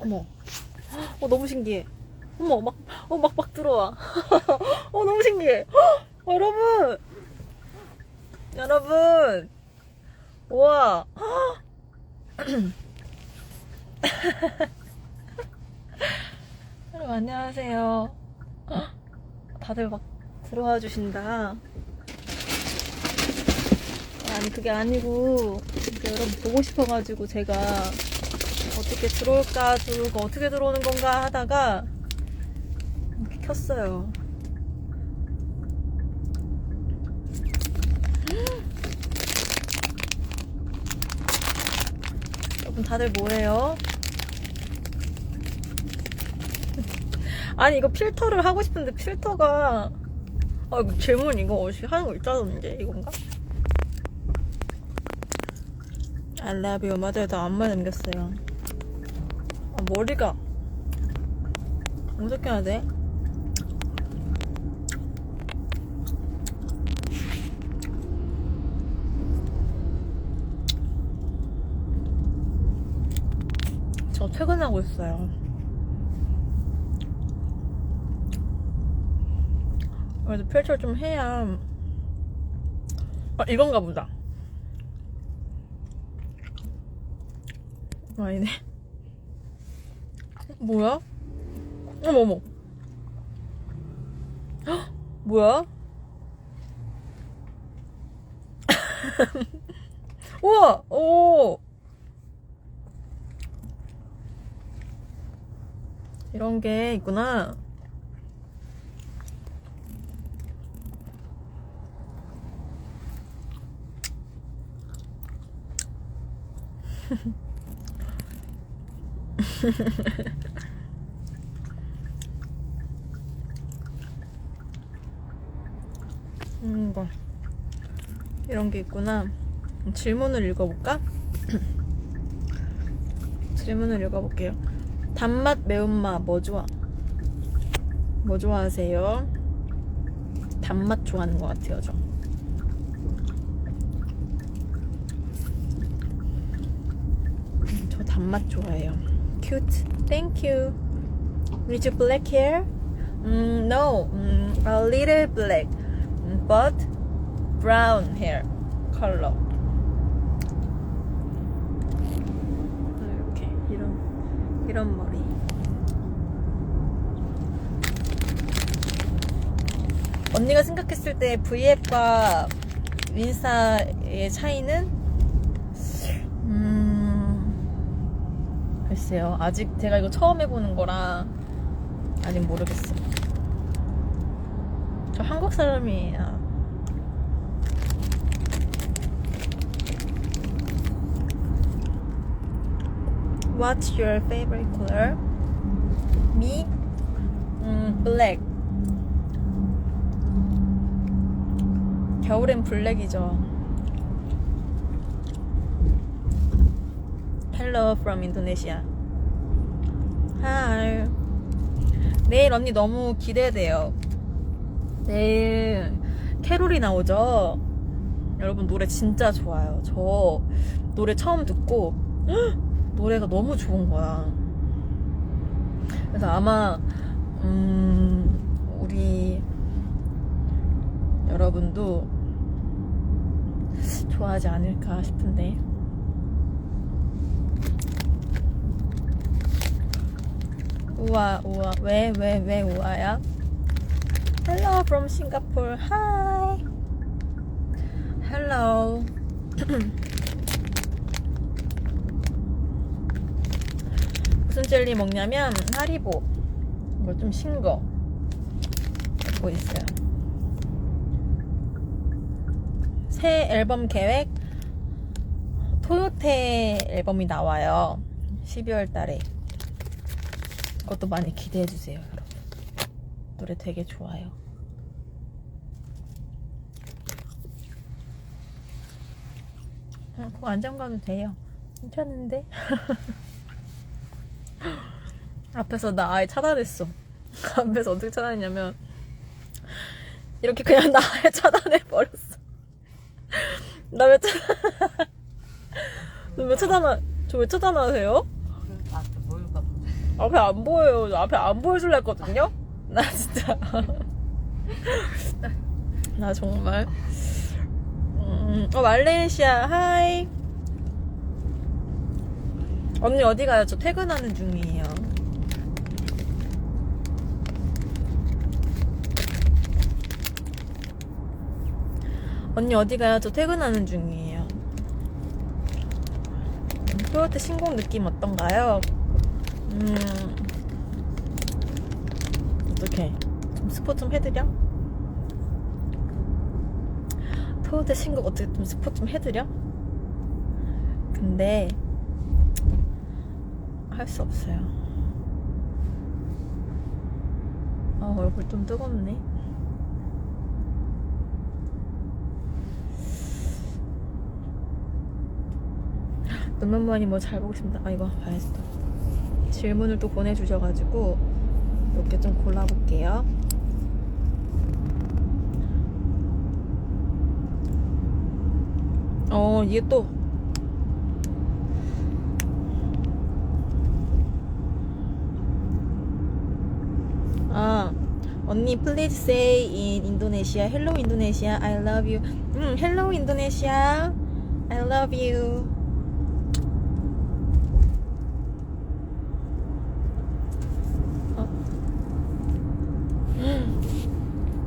어머. 어, 너무 신기해. 어머, 막, 어, 막, 막 들어와. 어, 너무 신기해. 어, 여러분! 여러분! 우와! 여러분, 안녕하세요. 다들 막 들어와 주신다. 아니, 그게 아니고, 여러분 보고 싶어가지고 제가 어떻게 들어올까, 들어올까, 어떻게 들어오는 건가 하다가 이렇게 켰어요. 여러분 다들 뭐해요? 아니 이거 필터를 하고 싶은데 필터가 아 이거 질문 이거 어떻게 하는 거 있다던데 이건가? I love you 맞아요 나 안마 남겼어요 아 머리가 어떻게 해야 돼? 저 퇴근하고 있어요. 그래도 필터 좀 해야 아 이건가 보다. 아니네 뭐야? 어머머 헉, 뭐야? 우와 오 이런 게 있구나 음, 이거 이런 게 있구나. 질문을 읽어볼까? 질문을 읽어볼게요. 단맛, 매운맛 뭐 좋아? 뭐 좋아하세요? 단맛 좋아하는 것 같아요, 저. 음, 저 단맛 좋아해요. Cute. Thank you. With your black hair? Mm, no, mm, a little black, but brown hair color. 이렇게 이런 이런 머리. 언니가 생각했을 때 V앱과 윈스타의 차이는 음 글쎄요 아직 제가 이거 처음 해보는 거라 아직 모르겠어. 저 한국 사람이에요. What's your favorite color? Me? 음, black. 겨울엔 블랙이죠. Hello from Indonesia. Hi. 내일 언니 너무 기대돼요. 내일 캐롤이 나오죠? 여러분 노래 진짜 좋아요. 저 노래 처음 듣고 헉! 노래가 너무 좋은 거야. 그래서 아마 음, 우리 여러분도 좋아하지 않을까 싶은데. 우와 우와 왜왜 왜 우아야? Hello from Singapore. Hi. Hello. 무슨 젤리 먹냐면 하리보. 이거 좀 신 거. 먹고 있어요. 새 앨범 계획. 토요테 앨범이 나와요. 12월 달에. 그것도 많이 기대해 주세요, 여러분. 노래 되게 좋아요. 아, 그거 안 잠 가도 돼요. 괜찮은데? 앞에서 나 아예 차단했어. 앞에서 어떻게 차단했냐면, 이렇게 그냥 나 아예 차단해버렸어. 나 왜 차단, 너왜 차단하, 저 왜 차단하세요? 앞에 안 보여요. 저 앞에 안 보여줄라 했거든요? 나 진짜. 나 정말. 음, 어, 말레이시아, 하이. 언니 어디 가요? 저 퇴근하는 중이에요. 언니 어디 가요? 저 퇴근하는 중이에요. 토요트 신곡 느낌 어떤가요? 음, 어떡해. 좀 스포 좀 해드려? 토요트 신곡 어떻게 좀 스포 좀 해드려? 근데, 할 수 없어요. 아, 얼굴 좀 뜨겁네. 눈만만이 뭐 잘 보고 있습니다. 아, 이거 봐야겠다. 질문을 또 보내주셔가지고 몇 개 좀 골라볼게요. 어, 이게 또 아, 언니 please say in Indonesia hello Indonesia I love you. 음, hello Indonesia I love you.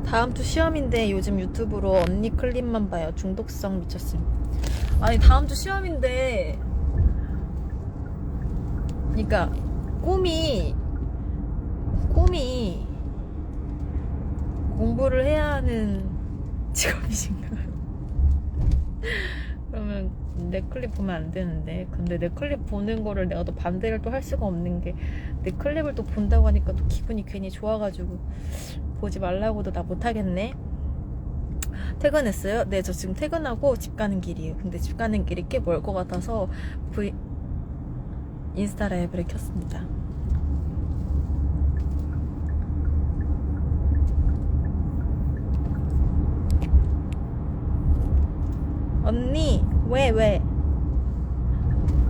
다음 주 시험인데 요즘 유튜브로 언니 클립만 봐요. 중독성 미쳤음. 아니 다음 주 시험인데 그러니까 꿈이 꿈이 공부를 해야 하는 직업이신가요? 그러면 내 클립 보면 안 되는데 근데 내 클립 보는 거를 내가 또 반대를 또 할 수가 없는 게 내 클립을 또 본다고 하니까 또 기분이 괜히 좋아가지고 보지 말라고도 나 못하겠네 퇴근했어요? 네 저 지금 퇴근하고 집 가는 길이에요 근데 집 가는 길이 꽤 멀 것 같아서 V 인스타 라이브를 켰습니다 언니 왜 왜?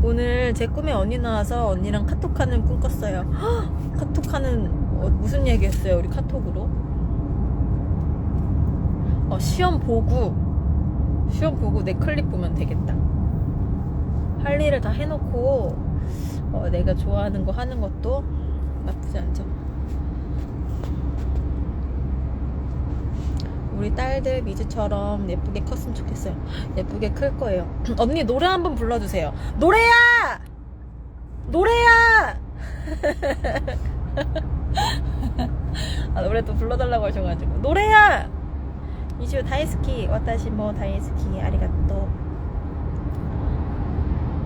오늘 제 꿈에 언니 나와서 언니랑 카톡하는 꿈 꿨어요. 헉! 카톡하는 어, 무슨 얘기했어요? 우리 카톡으로? 어, 시험 보고 시험 보고 내 클립 보면 되겠다. 할 일을 다 해놓고 어, 내가 좋아하는 거 하는 것도 나쁘지 않죠. 우리 딸들 미즈처럼 예쁘게 컸으면 좋겠어요. 예쁘게 클 거예요. 언니 노래 한번 불러주세요. 노래야! 노래야! 아, 노래 또 불러달라고 하셔가지고. 노래야! 미즈 다이스키, 와타시 뭐 다이스키, 아리가또.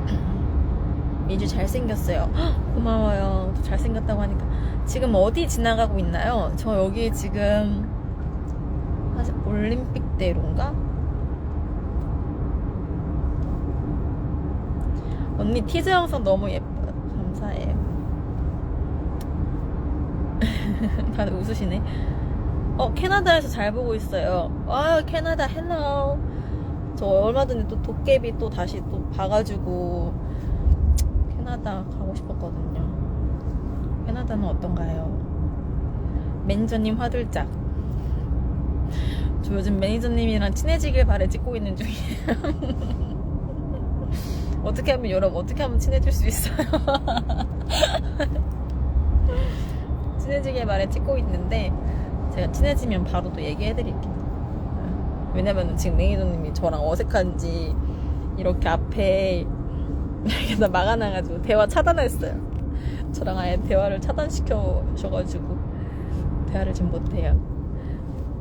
미주 잘생겼어요. 헉, 고마워요. 또 잘생겼다고 하니까. 지금 어디 지나가고 있나요? 저 여기 지금 올림픽대로인가? 언니 티저 영상 너무 예뻐요. 감사해요. 다들 웃으시네. 어, 캐나다에서 잘 보고 있어요. 아, 캐나다 헬로. 저 얼마 전에 또 도깨비 또 다시 또 봐가지고 캐나다 가고 싶었거든요. 캐나다는 어떤가요? 매니저님 화들짝. 저 요즘 매니저님이랑 친해지길 바래 찍고 있는 중이에요. 어떻게 하면 여러분 어떻게 하면 친해질 수 있어요? 친해지길 바래 찍고 있는데 제가 친해지면 바로 또 얘기해드릴게요. 왜냐면 지금 매니저님이 저랑 어색한지 이렇게 앞에 이렇게 다 막아놔가지고 대화 차단했어요. 저랑 아예 대화를 차단시켜 주셔가지고 대화를 지금 못해요.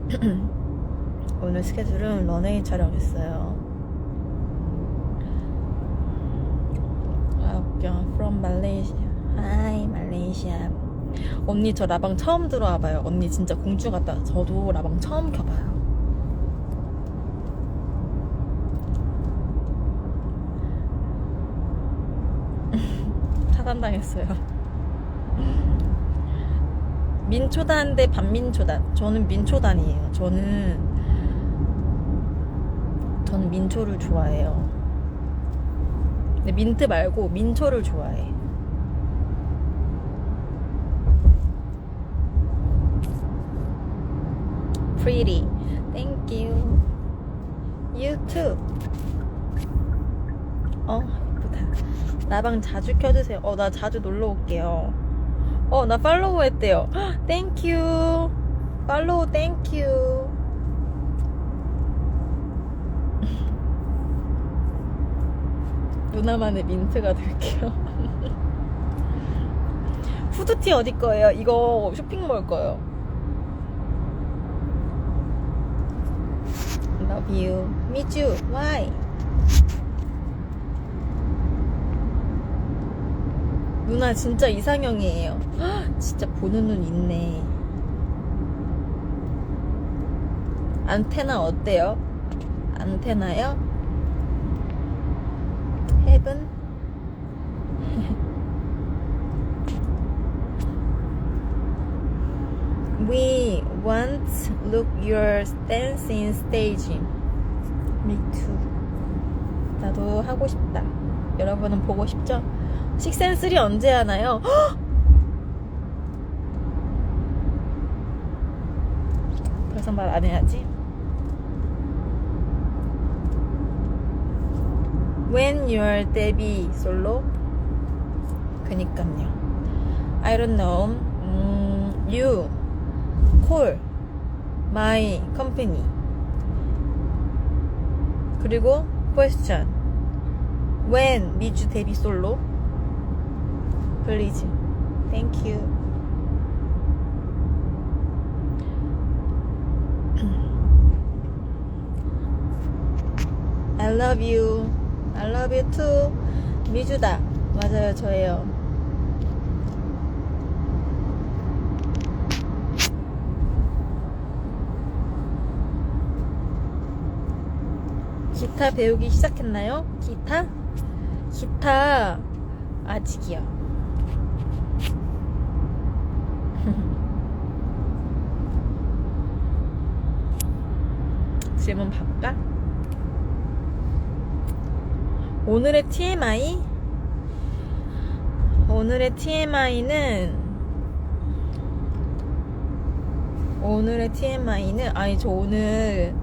오늘 스케줄은 런웨이 촬영했어요. 아 웃겨. From Malaysia. Hi Malaysia. 언니 저 라방 처음 들어와봐요. 언니 진짜 공주 같다. 저도 라방 처음 켜봐요. 차단당했어요. 민초단 대 반민초단. 저는 민초단이에요. 저는 저는 민초를 좋아해요. 근데 민트 말고 민초를 좋아해. 프리리, 땡큐. 유튜브. 어, 예쁘다. 나방 자주 켜주세요. 어, 나 자주 놀러 올게요. 어, 나 팔로우 했대요. 땡큐. 팔로우 땡큐. 누나만의 민트가 될게요. 후드티 어디 거예요? 이거 쇼핑몰 거예요. Love you. Meet you. Why? 누나 진짜 이상형이에요. 헉, 진짜 보는 눈 있네. 안테나 어때요? 안테나요? 헤븐? We want look your dancing stage. Me too. 나도 하고 싶다. 여러분은 보고 싶죠? 식센3 언제 하나요? 헉! 벌써 말 안 해야지. When your debut solo? 그니까요. I don't know. 음, you call my company. 그리고 question. When 미주 데뷔 솔로? Please. Thank you. I love you. You too. 미주다. 맞아요, 저예요. 기타 배우기 시작했나요? 기타? 기타 아직이요. 질문 바꿀까? 오늘의 TMI? 오늘의 TMI는 오늘의 TMI는 아니 저 오늘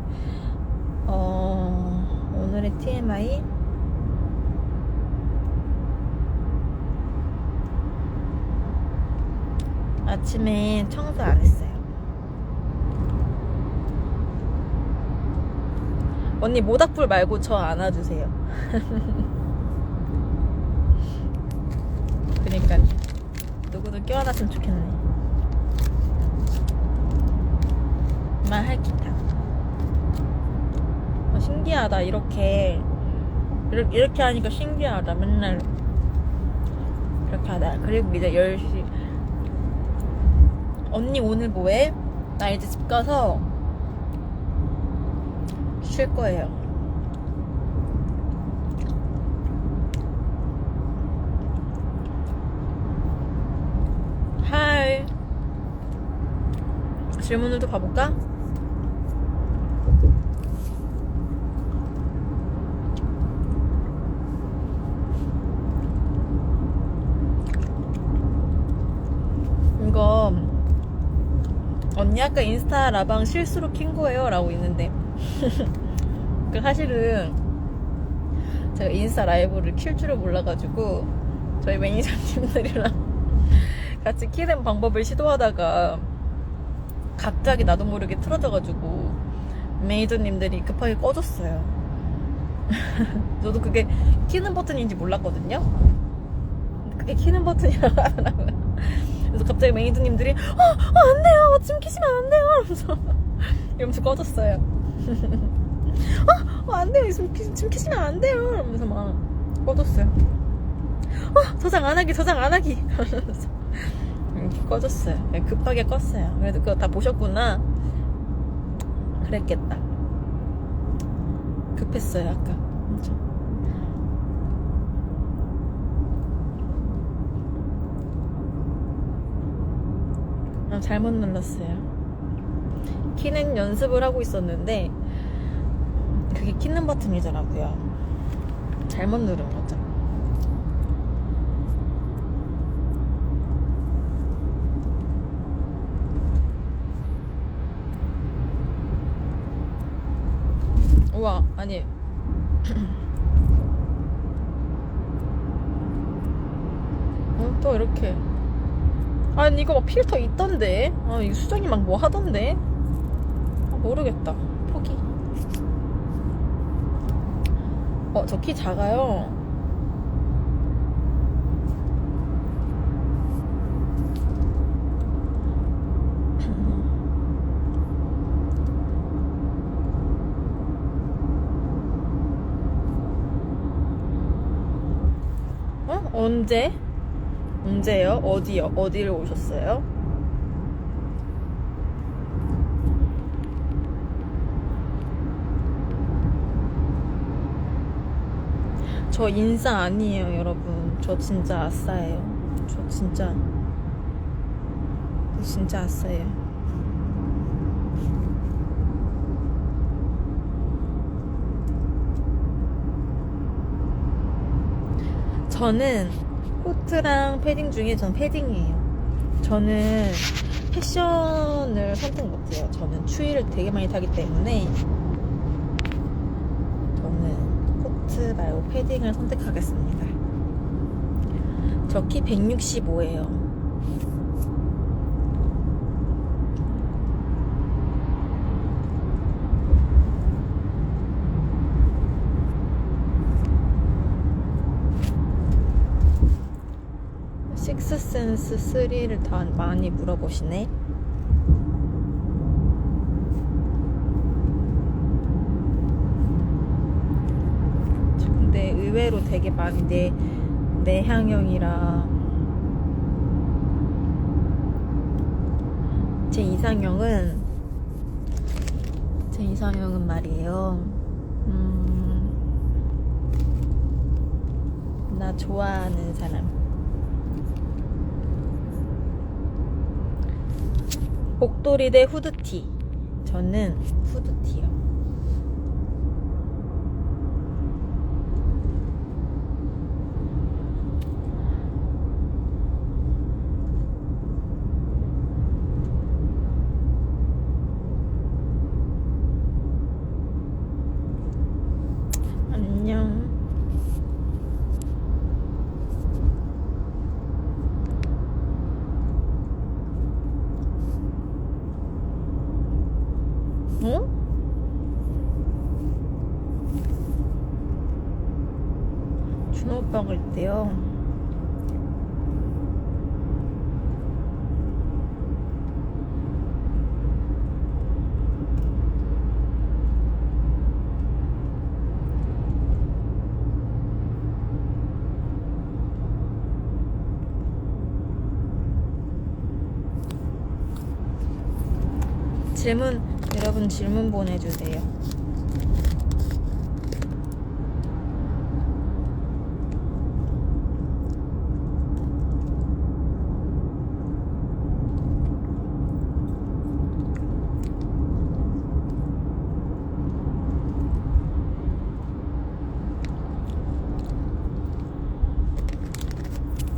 어 오늘의 TMI 아침에 청소 안 했어요. 언니 모닥불 말고 저 안아주세요. 그러니까 누구도 껴안았으면 좋겠네. 말할 기타. 어, 신기하다 이렇게 이렇게, 하니까 신기하다 맨날 이렇게 하다. 그리고 이제 10시 언니 오늘 뭐해? 나 이제 집 가서 쉴 거예요. 하이. 질문을 또 가볼까? 이거 언니 아까 인스타 라방 실수로 킨 거예요 라고 있는데 그 사실은 제가 인스타 라이브를 킬 줄을 몰라가지고 저희 매니저님들이랑 같이 키는 방법을 시도하다가 갑자기 나도 모르게 틀어져가지고 매니저님들이 급하게 꺼줬어요. 저도 그게 키는 버튼인지 몰랐거든요. 그게 키는 버튼이라고 하더라고요. 그래서 갑자기 매니저님들이 어, 어, 안 돼요. 지금 키시면 안 돼요. 이러면서 이러면서 꺼졌어요 어, 어, 안 돼요. 지금, 키, 지금 키시면 안 돼요. 이러면서 막 꺼졌어요. 어, 저장 안 하기 저장 안 하기. 이러면서 꺼졌어요. 그냥 급하게 껐어요. 그래도 그거 다 보셨구나. 그랬겠다. 급했어요 아까. 엄청. 아, 잘못 눌렀어요. 키는 연습을 하고 있었는데 그게 키는 버튼이더라고요. 잘못 누른 거죠. 우와 아니 어, 또 이렇게 아니 이거 막 필터 있던데 아 이 수정이 막 뭐 하던데 아, 모르겠다 포기 어 저 키 작아요 어? 언제? 언제요? 어디요? 어디를 오셨어요? 저 인싸 아니에요, 여러분. 저 진짜 아싸예요. 저 진짜. 저 진짜 아싸예요. 저는 코트랑 패딩 중에 전 패딩이에요. 저는 패션을 선택 못해요. 저는 추위를 되게 많이 타기 때문에 저는 코트 말고 패딩을 선택하겠습니다. 저 키 165예요. 식스센스 3를 다 많이 물어보시네. 저 근데 의외로 되게 많이 내, 내향형이라 제 이상형은 제 이상형은 말이에요. 음, 나 좋아하는 사람. 목도리 대 후드티. 저는 후드티요. 안녕. 어? 준호 오빠가 있대요. 질문 여러분 질문 보내주세요.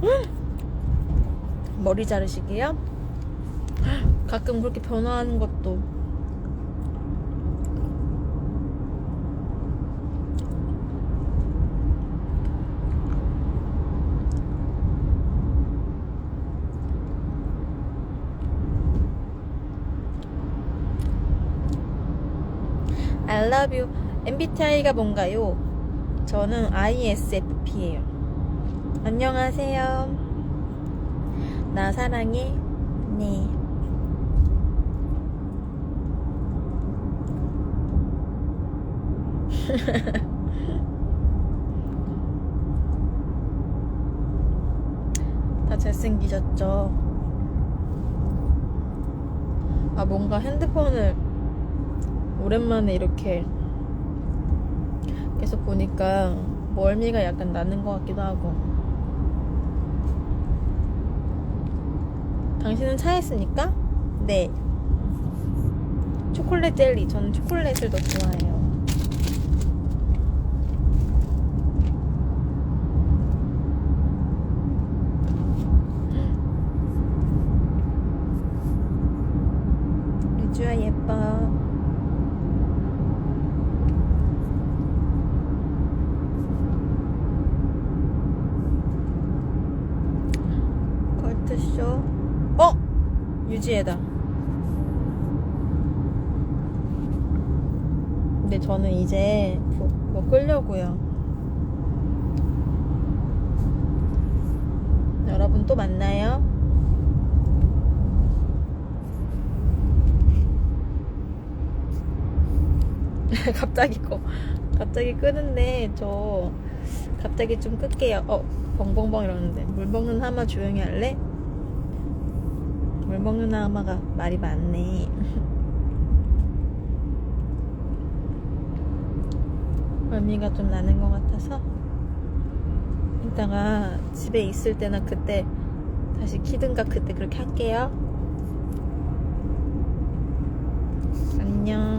머리 자르시게요? 가끔 그렇게 변화하는 것도 You. MBTI가 뭔가요? 저는 ISFP예요. 안녕하세요. 나 사랑해. 네. 다 잘생기셨죠? 아, 뭔가 핸드폰을 오랜만에 이렇게 계속 보니까 멀미가 약간 나는 것 같기도 하고. 당신은 차였습니까? 네. 초콜릿 젤리. 저는 초콜릿을 더 좋아해요. 갑자기 꺼. 갑자기 끄는데 저 갑자기 좀 끌게요. 어, 벙벙벙 이러는데 물 먹는 하마 조용히 할래? 물 먹는 하마가 말이 많네. 언니가 좀 나는 것 같아서 이따가 집에 있을 때나 그때 다시 키든가 그때 그렇게 할게요. 안녕.